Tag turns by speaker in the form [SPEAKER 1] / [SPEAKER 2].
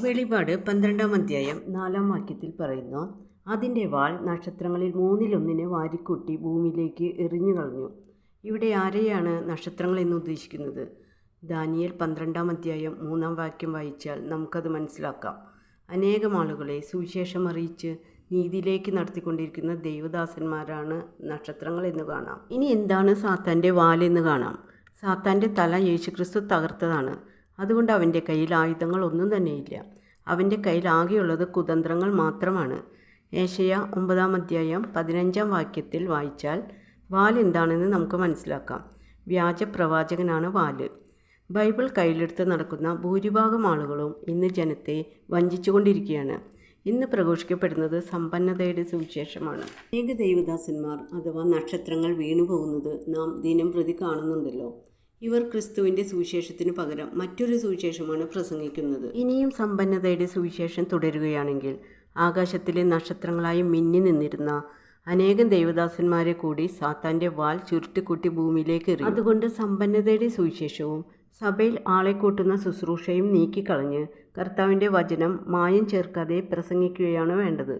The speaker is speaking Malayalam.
[SPEAKER 1] വെളിപാട് പന്ത്രണ്ടാം അധ്യായം നാലാം വാക്യത്തിൽ പറയുന്നു അതിന്റെ വാൾ നക്ഷത്രങ്ങളിൽ മൂന്നിലൊന്നിനെ വാരിക്കൂട്ടി ഭൂമിയിലേക്ക് എറിഞ്ഞു കളഞ്ഞു ഇവിടെ ആരെയാണ് നക്ഷത്രങ്ങൾ എന്ന് ഉദ്ദേശിക്കുന്നത്? ദാനിയൽ പന്ത്രണ്ടാം അധ്യായം മൂന്നാം വാക്യം വായിച്ചാൽ നമുക്കത് മനസ്സിലാക്കാം. അനേകം ആളുകളെ സുവിശേഷം അറിയിച്ച് നീതിയിലേക്ക് നടത്തിക്കൊണ്ടിരിക്കുന്ന ദൈവദാസന്മാരാണ് നക്ഷത്രങ്ങൾ എന്ന് കാണാം. ഇനി എന്താണ് സാത്താന്റെ വാലെന്ന് കാണാം? സാത്താന്റെ തല യേശുക്രിസ്തു തകർത്തതാണ്. അതുകൊണ്ട് അവന്റെ കയ്യിൽ ആയുധങ്ങൾ ഒന്നും തന്നെയില്ല. അവന്റെ കയ്യിൽ ആകെയുള്ളത് കുതന്ത്രങ്ങൾ മാത്രമാണ്. ഏഷ്യ ഒമ്പതാം അധ്യായം പതിനഞ്ചാം വാക്യത്തിൽ വായിച്ചാൽ വാൽ എന്താണെന്ന് നമുക്ക് മനസ്സിലാക്കാം. വ്യാജ പ്രവാചകനാണ് വാൽ ബൈബിൾ കയ്യിലെടുത്ത് നടക്കുന്ന ഭൂരിഭാഗം ആളുകളും ഇന്ന് ജനത്തെ വഞ്ചിച്ചുകൊണ്ടിരിക്കുകയാണ് ഇന്ന് പ്രഘോഷിക്കപ്പെടുന്നത് സമ്പന്നതയുടെ സുവിശേഷമാണ്. ഏക ദൈവദാസന്മാർ അഥവാ നക്ഷത്രങ്ങൾ വീണുപോകുന്നത് നാം ദിനം പ്രതി കാണുന്നുണ്ടല്ലോ. ഇവർ ക്രിസ്തുവിന്റെ സുവിശേഷത്തിന് പകരം മറ്റൊരു സുവിശേഷമാണ് പ്രസംഗിക്കുന്നത്. ഇനിയും സമ്പന്നതയുടെ സുവിശേഷം തുടരുകയാണെങ്കിൽ ആകാശത്തിലെ നക്ഷത്രങ്ങളായി മിന്നി നിന്നിരുന്ന അനേകം ദേവദാസന്മാരെ കൂടി സാത്താന്റെ വാൽ ചുരുട്ടിക്കുട്ടി ഭൂമിയിലേക്ക് എറിയും. അതുകൊണ്ട് സമ്പന്നതയുടെ സുവിശേഷവും സഭയിൽ ആളെ കൂട്ടുന്ന ശുശ്രൂഷയും നീക്കിക്കളഞ്ഞ് കർത്താവിന്റെ വചനം മായം ചേർക്കാതെ പ്രസംഗിക്കുകയാണ് വേണ്ടത്.